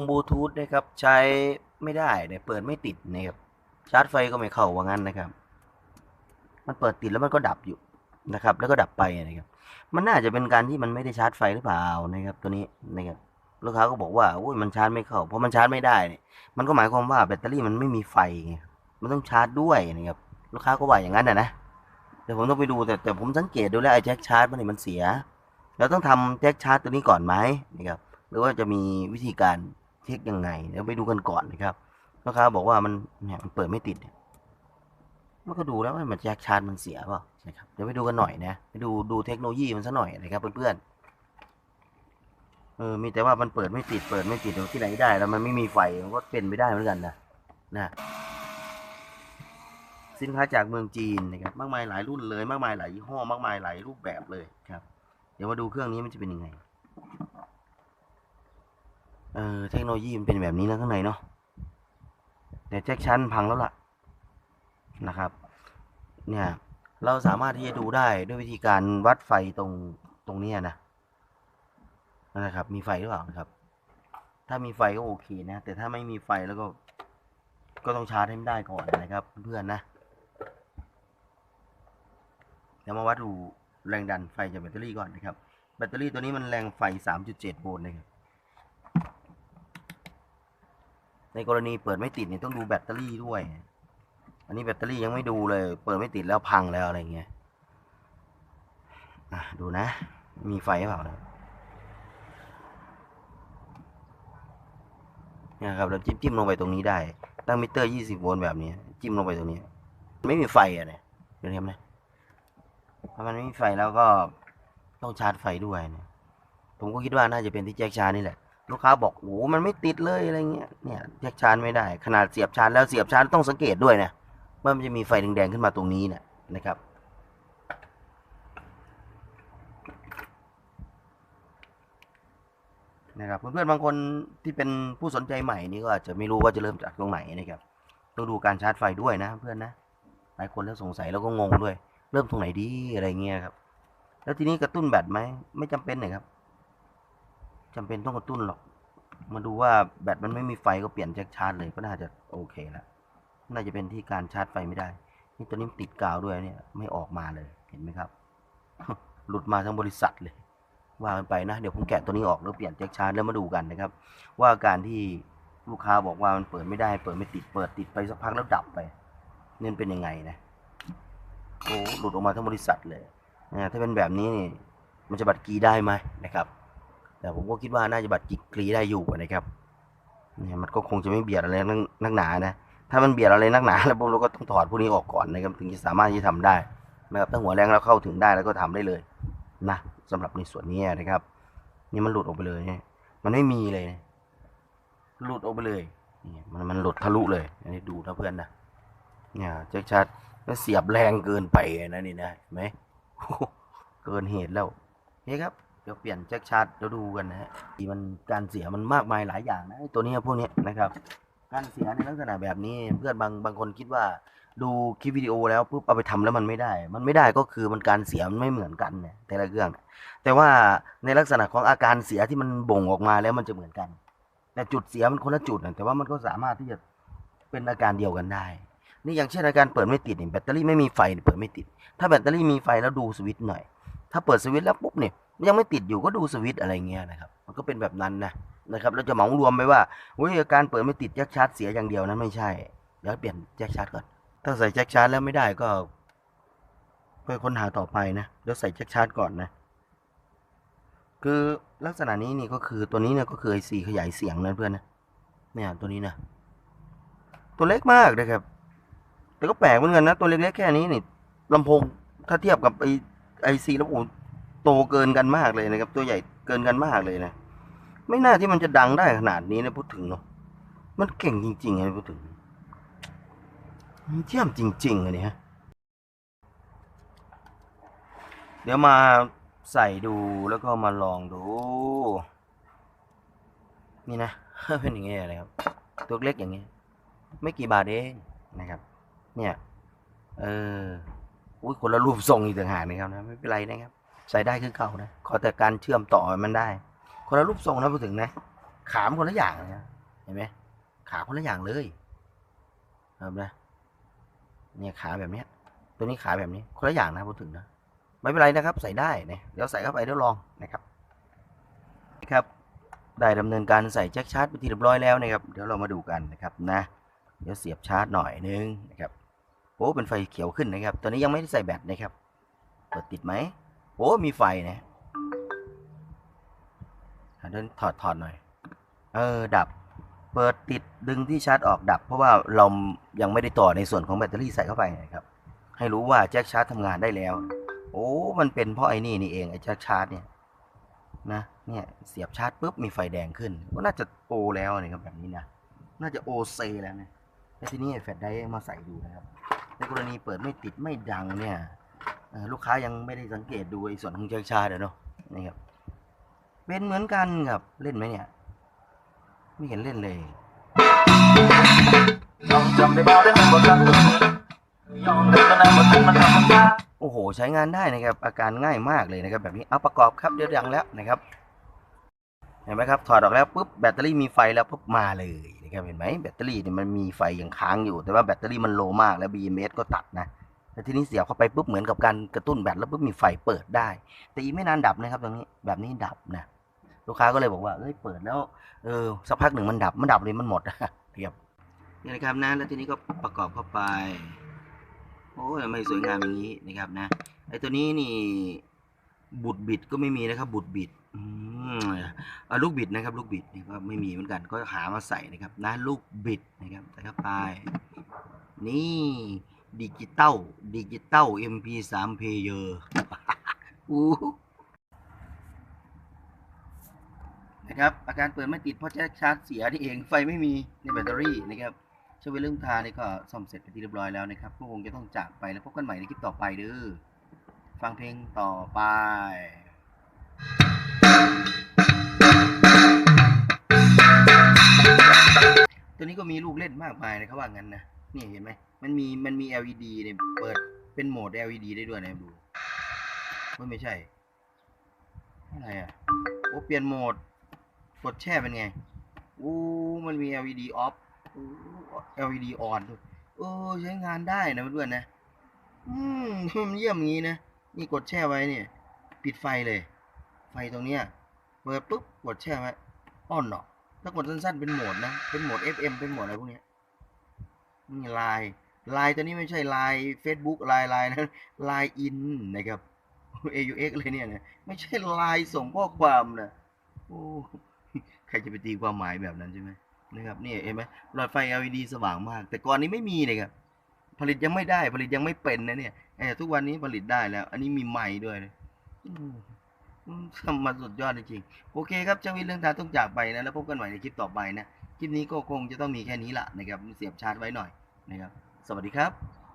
งบลูทูธนะครับใช้ไม่ได้เนี่ยเปิดไม่ติดนะครับชาร์จไฟก็ไม่เข้าว่างั้นนะครับ มันเปิดติดแล้วมันก็ดับอยู่นะครับ แล้วก็ดับไปนะครับมันน่าจะเป็นการที่มันไม่ได้ชาร์จไฟหรือเปล่านะครับ ตัวนี้นะครับลูกค้าก็บอกว่าโอ้ยมันชาร์จไม่เข้าเพราะมันชาร์จไม่ได้เนี่ยมันก็หมายความว่าแบตเตอรี่มันไม่มีไฟไงมันต้องชาร์จด้วยนะครับลูกค้าก็ว่าอย่างนั้นนะนะแต่ผมต้องไปดูแต่แต่ผมสังเกตดูแล้วไอ้แจ็คชาร์จมันเนี่ยมันเสียเราต้องทำแจ็คชาร์จตัวนี้ก่อนไหมนะครับหรือว่าจะมีวิธีการ เช็คยังไงเดี๋ยวไปดูกันก่อนนะครับลูกค้าบอกว่ามันเนี่ยมันเปิดไม่ติดเนี่ยมันก็ดูแล้วมันแจ็คชาร์จมันเสียเปล่านะครับเดี๋ยวไปดูกันหน่อยนะไปดูดูเทคโนโลยีมันซะหน่อยนะครับเพื่อนๆเออมีแต่ว่ามันเปิดไม่ติดเปิดไม่ติดเดี๋ยวที่ไหนได้ แล้วมันไม่มีไฟมันก็เป็นไปได้เหมือนกันนะนะสินค้าจากเมืองจีนนะครับมากมายหลายรุ่นเลย มากมายหลายยี่ห้อมากมายหลายรูปแบบเลยครับ เดี๋ยวมาดูเครื่องนี้มันจะเป็นยังไง เออเทคโนโลยีมันเป็นแบบนี้นะข้างในเนาะแต่แจ็คชั้นพังแล้วล่ะนะครับ เนี่ยเราสามารถที่จะดูได้ด้วยวิธีการวัดไฟตรงตรงนี้นะนะครับ มีไฟหรือเปล่านะครับ ถ้ามีไฟก็โอเคนะ แต่ถ้าไม่มีไฟแล้วก็ ก็ต้องชาร์จให้มันได้ก่อนนะครับ เพื่อนๆนะเดี๋ยวมาวัดดูแรงดันไฟจากแบตเตอรี่ก่อนนะครับ แบตเตอรี่ตัวนี้มันแรงไฟ 3.7 โวลต์นะครับ ในกรณีเปิดไม่ติดเนี่ยต้องดูแบตเตอรี่ด้วย อันนี้แบตเตอรี่ยังไม่ดูเลย เปิดไม่ติดแล้วพังแล้วอะไรเงี้ยดูนะ มีไฟเปล่านะเนี่ยครับเราจิ้มจิ้มลงไปตรงนี้ได้ ตั้งมิเตอร์ 20 โวลต์แบบนี้ จิ้มลงไปตรงนี้ ไม่มีไฟอะเนี่ยเดี๋ยวเห็นไหมถ้ามันไม่มีไฟแล้วก็ต้องชาร์จไฟด้วยเนี่ยผมก็คิดว่าน่าจะเป็นที่แจ็คชาร์นี่แหละ ลูกค้าบอกโอ้มันไม่ติดเลยอะไรเงี้ยเนี่ยแจ็คชาร์จไม่ได้ขนาดเสียบชาร์จแล้วเสียบชาร์จต้องสังเกตด้วยนะว่ามันจะมีไฟแดงๆขึ้นมาตรงนี้เนี่ยนะครับนะครับเพื่อนๆบางคนที่เป็นผู้สนใจใหม่นี่ก็อาจจะไม่รู้ว่าจะเริ่มจากตรงไหนนะครับต้องดูการชาร์จไฟด้วยนะเพื่อนนะหลายคนแล้วสงสัยแล้วก็งงด้วย เริ่มตรงไหนดีอะไรเงี้ยครับ แล้วทีนี้กระตุ้นแบตไหมไม่จำเป็นนะครับ จำเป็นต้องกระตุ้นหรอก มาดูว่าแบตมันไม่มีไฟก็เปลี่ยนแจ็คชาร์จเลยก็น่าจะโอเคแล้วน่าจะเป็นที่การชาร์จไฟไม่ได้ นี่ตัวนี้ติดกาวด้วยเนี่ยไม่ออกมาเลยเห็นไหมครับ หลุดมาทั้งบริษัทเลย ว่ากันไปนะ เดี๋ยวผมแกะตัวนี้ออกแล้วเปลี่ยนแจ็คชาร์จแล้วมาดูกันนะครับ ว่าการที่ลูกค้าบอกว่ามันเปิดไม่ได้ เปิดไม่ติดเปิดติดไปสักพักแล้วดับไปนี่มันเป็นยังไงนะโอ้หลุดออกมาทั้งบริษัทเลยนะถ้าเป็นแบบนี้นี่มันจะบัตรกีได้ไหมนะครับ แต่ผมก็คิดว่าน่าจะบัตรกิกรีได้อยู่นะครับเนี่ยมันก็คงจะไม่เบียดอะไรนักนกหนานะถ้ามันเบียดอะไรนักหนาแล้วพวกเราก็ต้องถอดพวกนี้ออกก่อนนะครับถึงจะสามารถที่จะทำได้นะครับถ้าหัวแรงแล้วเข้าถึงได้แล้วก็ทำได้เลยนะสำหรับในส่วนนี้นะครับ นี่มันหลุดออกไปเลยเนี่ยมันไม่มีเลย หลุดออกไปเลยนี่มันมันหลุดทะลุเลยอันนี้ดูนะเพื่อนนะเนี่ยแจ็คชัดแล้วเสียบแรงเกินไปนะนี่นะเห็นไหมเกินเหตุแล้วนี่ครับ เดี๋ยวเปลี่ยนแจ็คชาร์จเดี๋ยวดูกันนะฮะที่มันการเสียมันมากมายหลายอย่างนะตัวนี้พวกนี้นะครับ การเสียในลักษณะแบบนี้เพื่อนบางบางคนคิดว่าดูคลิปวิดีโอแล้วปุ๊บเอาไปทำแล้วมันไม่ได้ มันไม่ได้ก็คือมันการเสียมันไม่เหมือนกันเนี่ยแต่ละเครื่อง แต่ว่าในลักษณะของอาการเสียที่มันบ่งออกมาแล้วมันจะเหมือนกัน แต่จุดเสียมันคนละจุดนะแต่ว่ามันก็สามารถที่จะเป็นอาการเดียวกันได้ นี่อย่างเช่นอาการเปิดไม่ติดเนี่ยแบตเตอรี่ไม่มีไฟเนี่ยเปิดไม่ติด ถ้าแบตเตอรี่มีไฟแล้วดูสวิตช์หน่อย ถ้าเปิดสวิตช์แล้วปุ๊บเนี่ย ยังไม่ติดอยู่ก็ดูสวิตอะไรเงี้ยนะครับ มันก็เป็นแบบนั้นนะนะครับเราจะเหมารวมไปว่าเฮ้ยการเปิดไม่ติดแจ็คชาร์จเสียอย่างเดียวนั้นไม่ใช่เดี๋ยวเปลี่ยนแจ็คชาร์จก่อน ถ้าใส่แจ็คชาร์จแล้วไม่ได้ก็ไปค้นหาต่อไปนะเดี๋ยวใส่แจ็คชาร์จก่อนนะ คือลักษณะนี้นี่ก็คือตัวนี้เนี่ยก็คือไอซีขยายเสียงนะเพื่อนนะเนี่ยตัวนี้นะตัวเล็กมากนะครับ แต่ก็แปลกเหมือนกันนะ ตัวเล็กๆแค่นี้นี่ลำโพงถ้าเทียบกับไอไอซีแล้วโอ้ โตเกินกันมากเลยนะครับ ตัวใหญ่เกินกันมากเลยนะ ไม่น่าที่มันจะดังได้ขนาดนี้นะพูดถึงเนาะมันเก่งจริงๆนะพูดถึงมันเยี่ยมจริงๆเลยเนี่ยเดี๋ยวมาใส่ดูแล้วก็มาลองดู นี่นะ เป็นอย่างเงี้ยเลยครับ ตัวเล็กอย่างเงี้ย ไม่กี่บาทเองนะครับ เนี่ย เอออุ้ยคนละรูปทรงอีกต่างหากนะครับนะไม่เป็นไรนะครับ ใส่ได้คือเก่านะขอแต่การเชื่อมต่อมันได้ คนละรูปทรงนะพูดถึงนะ ขามคนละอย่างนะเห็นไหมขาคนละอย่างเลยครับนะเนี่ยขาแบบเนี้ย ตัวนี้ขาแบบนี้คนละอย่างนะพูดถึงนะไม่เป็นไรนะครับ ใส่ได้นะเดี๋ยวใส่เข้าไปเดี๋ยวลองนะครับครับได้ดำเนินการใส่แจ็คชาร์จไปที่เรียบร้อยแล้วนะครับ เดี๋ยวเรามาดูกันนะครับนะ เดี๋ยวเสียบชาร์จหน่อยนึงนะครับโอ้เป็นไฟเขียวขึ้นนะครับ ตอนนี้ยังไม่ได้ใส่แบตนะครับเปิดติดไหม โอ้มีไฟนะเดินถอดถอดหน่อย เออ ดับ เปิดติดดึงที่ชาร์จออกดับ เพราะว่าเรายังไม่ได้ต่อในส่วนของแบตเตอรี่ใส่เข้าไปนะครับ ให้รู้ว่าแจ็คชาร์จทำงานได้แล้ว โอ้ มันเป็นเพราะไอ้นี่นี่เองไอ้แจ็คชาร์จเนี่ยนะเนี่ยเสียบชาร์จปุ๊บมีไฟแดงขึ้นก็น่าจะโอแล้วนะครับแบบนี้นะน่าจะโอเซแล้วนะแล้วทีนี้แฟลชไดรฟ์มาใส่ดูนะครับในกรณีเปิดไม่ติดไม่ดังเนี่ย ลูกค้ายังไม่ได้สังเกตดูไอ้ส่วนของแจ็คชาร์จอะเนาะนี่ครับ เป็นเหมือนกันครับเล่นไหมเนี่ย ไม่เห็นเล่นเลยโอ้โห ใช้งานได้นะครับ อาการง่ายมากเลยนะครับ แบบนี้เอาประกอบครับเดี๋ยวดังแล้วนะครับ เห็นไหมครับถอดออกแล้วปุ๊บแบตเตอรี่มีไฟแล้วปุ๊บมาเลยนะครับเห็นไหมแบตเตอรี่เนี่ยมันมีไฟยังค้างอยู่ แต่ว่าแบตเตอรี่มันโลมากแล้ว BMS ก็ตัดนะ แล้วทีนี้เสียบเข้าไปปุ๊บเหมือนกับการกระตุ้นแบตแล้วปุ๊บมีไฟเปิดได้ แต่อีกไม่นานดับนะครับตรงนี้แบบนี้ดับนะลูกค้าก็เลยบอกว่าเอ้ยเปิดแล้วเออสักพักหนึ่งมันดับมันดับเลยมันหมดครับนี่นะครับนะแล้วทีนี้ก็ประกอบเข้าไปโอ้ยทำไม่สวยงามอย่างนี้นะครับนะไอตัวนี้นี่บุดบิดก็ไม่มีนะครับ บุดบิดอืมอ่าลูกบิดนะครับ ลูกบิดนี่ก็ไม่มีเหมือนกัน ก็หามาใส่นะครับนะลูกบิดนะครับใส่เข้าไปนี่ ดิจิตอลดิจิตอล MP3 player อู้นะครับ อาการเปิดไม่ติดเพราะแจ็คชาร์จเสียนี่เองไฟไม่มีในแบตเตอรี่นะครับเช่วเวลลืมทานี่ก็ซ่อมเสร็จไปที่เรียบร้อยแล้วนะครับก็คงจะต้องจากไปแล้วพบกันใหม่ในคลิปต่อไปเด้อฟังเพลงต่อไปตัวนี้ก็มีลูกเล่นมากมายนะครับว่างั้นนะ นี่เห็นไหมมันมีมันมี LED เนี่ยเปิดเป็นโหมด LED ได้ด้วยนะดูว่าไม่ใช่ อะไรอะโอ้เปลี่ยนโหมด กดแช่เป็นไงอู้มันมี LED off อู้ LED on ด้วยเออใช้งานได้นะเพื่อนๆนะ อืมมันเยี่ยมอย่างนี้นะ นี่กดแช่ไว้เนี่ย ปิดไฟเลย ไฟตรงเนี้ยเปิดปุ๊บกดแช่ไว้อ่อนเนาะถ้ากดสั้นๆเป็นโหมดนะ เป็นโหมด FM เป็นโหมดอะไรพวกเนี้ย นี่ไลน์ไลน์ตัวนี้ไม่ใช่ไลน์ Facebook ไลน์ไลน์นะไลน์อินนะครับ AUX เลยเนี่ยนะไม่ใช่ไลน์ส่งข้อความนะโอ้ใครจะไปตีความหมายแบบนั้นใช่ไหมนะครับนี่เห็นไหมหลอดไฟ LED สว่างมาก แต่ก่อนนี้ไม่มีเลยครับผลิตยังไม่ได้ผลิตยังไม่เป็นนะเนี่ยแต่ทุกวันนี้ผลิตได้แล้ว อันนี้มีใหม่ด้วยเลยมอืมทำมาสุดยอดจริงๆโอเคครับเจ้าวินเรื่องทางต้องจากไปนะ แล้วพบกันใหม่ในคลิปต่อไปนะ คลิปนี้ก็คงจะต้องมีแค่นี้ละนะครับเสียบชาร์จไว้หน่อยนะครับ สวัสดีครับ